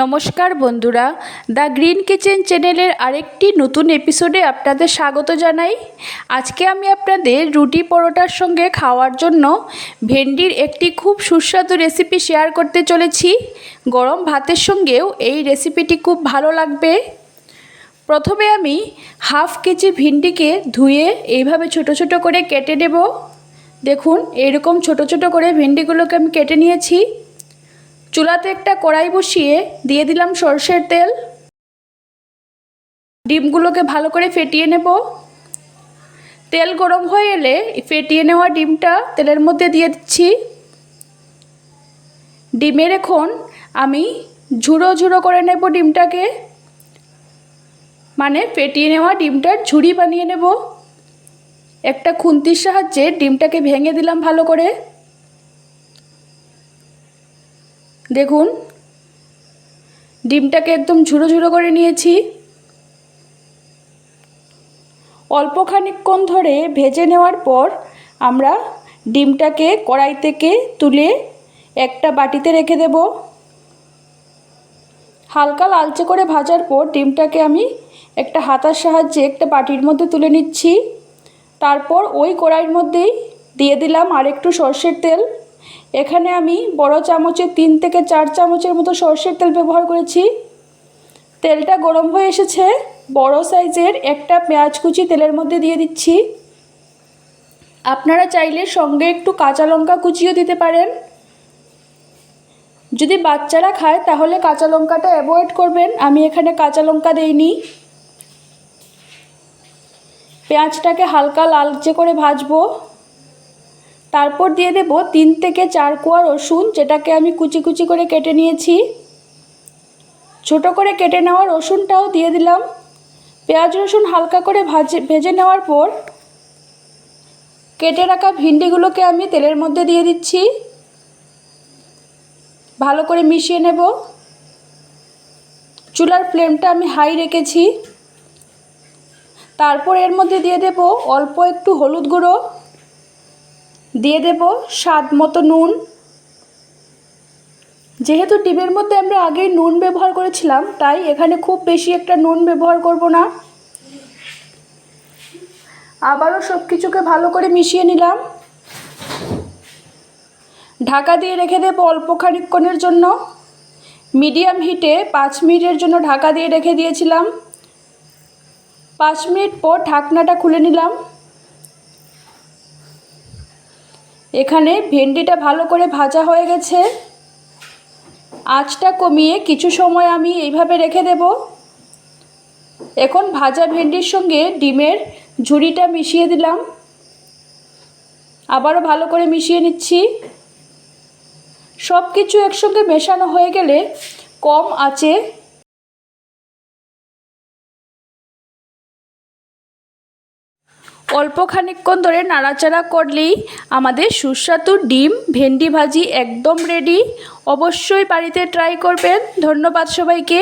নমস্কার বন্ধুরা, the green kitchen চ্যানেলের আরেকটি নতুন এপিসোডে আপনাদের স্বাগত জানাই। আজকে আমি আপনাদের রুটি পরোটার সঙ্গে খাওয়ার জন্য ভেন্ডির একটি খুব সুস্বাদু রেসিপি শেয়ার করতে চলেছি। গরম ভাতের সঙ্গেও এই রেসিপিটি খুব ভালো লাগবে। প্রথমে আমি হাফ কেজি ভিন্ডিকে ধুয়ে এইভাবে ছোট ছোট করে কেটে নেব। দেখুন, এরকম ছোট ছোট করে ভেন্ডিগুলোকে আমি কেটে নিয়েছি। চুলাতে একটা কড়াই বসিয়ে দিয়ে দিলাম সর্ষের তেল। ডিমগুলোকে ভালো করে ফেটিয়ে নেব। তেল গরম হয়ে এলে ফেটিয়ে নেওয়া ডিমটা তেলের মধ্যে দিয়ে দিচ্ছি। ডিমের এখন আমি ঝুড়ো ঝুড়ো করে নেব ডিমটাকে। মানে ফেটিয়ে নেওয়া ডিমটার ঝুড়ি বানিয়ে নেব। একটা খুন্তির সাহায্যে ডিমটাকে ভেঙে দিলাম ভালো করে। দেখুন, ডিমটাকে একদম ঝুড়ো ঝুড়ো করে নিয়েছি। অল্প খানিকক্ষণ ধরে ভেজে নেওয়ার পর আমরা ডিমটাকে কড়াই থেকে তুলে একটা বাটিতে রেখে দেব। হালকা লালচে করে ভাজার পর ডিমটাকে আমি একটা হাতার সাহায্যে একটা বাটির মধ্যে তুলে নিচ্ছি। তারপর ওই কড়াইয়ের মধ্যেই দিয়ে দিলাম আর একটু সর্ষের তেল। এখানে আমি বড় চামচে তিন থেকে চার চামচের মতো সর্ষের তেল ব্যবহার করেছি। তেলটা গরম হয়ে এসেছে। বড় সাইজের একটা পেঁয়াজ কুচি তেলের মধ্যে দিয়ে দিচ্ছি। আপনারা চাইলে সঙ্গে একটু কাঁচা লঙ্কা কুচিও দিতে পারেন। যদি বাচ্চারা খায়, তাহলে কাঁচা লঙ্কাটা অ্যাভয়েড করবেন। আমি এখানে কাঁচা লঙ্কা দেইনি। পেঁয়াজটাকে হালকা লালচে করে ভাজবো। তারপর দিয়ে দেব তিন থেকে চার কোয়া রসুন, যেটাকে আমি কুচি কুচি করে কেটে নিয়েছি। ছোট করে কেটে নেওয়া রসুনটাও দিয়ে দিলাম। পেঁয়াজ রসুন হালকা করে ভাজে, ভেজে নেওয়ার পর কেটে রাখা ভিন্ডিগুলোকে আমি তেলের মধ্যে দিয়ে দিচ্ছি। ভালো করে মিশিয়ে নেব। চুলার ফ্লেমটা আমি হাই রেখেছি। তারপর এর মধ্যে দিয়ে দেব অল্প একটু হলুদ গুঁড়ো। দিয়ে দেব স্বাদ মতো নুন। যেহেতু ডিমের মধ্যে আমরা আগেই নুন ব্যবহার করেছিলাম, তাই এখানে খুব বেশি একটা নুন ব্যবহার করব না। আবারও সব কিছুকে ভালো করে মিশিয়ে নিলাম। ঢাকা দিয়ে রেখে দেব অল্প খানিকক্ষণের জন্য। মিডিয়াম হিটে পাঁচ মিনিটের জন্য ঢাকা দিয়ে রেখে দিয়েছিলাম। পাঁচ মিনিট পর ঢাকনাটা খুলে নিলাম। এখানে ভেন্ডিটা ভালো করে ভাজা হয়ে গেছে। আঁচটা কমিয়ে কিছু সময় আমি এইভাবে রেখে দেব। এখন ভাজা ভেন্ডির সঙ্গে ডিমের ঝুড়িটা মিশিয়ে দিলাম। আবারও ভালো করে মিশিয়ে নিচ্ছি। সব কিছু একসঙ্গে মেশানো হয়ে গেলে কম আঁচে অল্প খানিক্ষণ ধরে নাড়াচাড়া করলেই আমাদের সুস্বাদু ডিম, ভেন্ডি ভাজি একদম রেডি অবশ্যই বাড়িতে ট্রাই করবেন। ধন্যবাদ সবাইকে।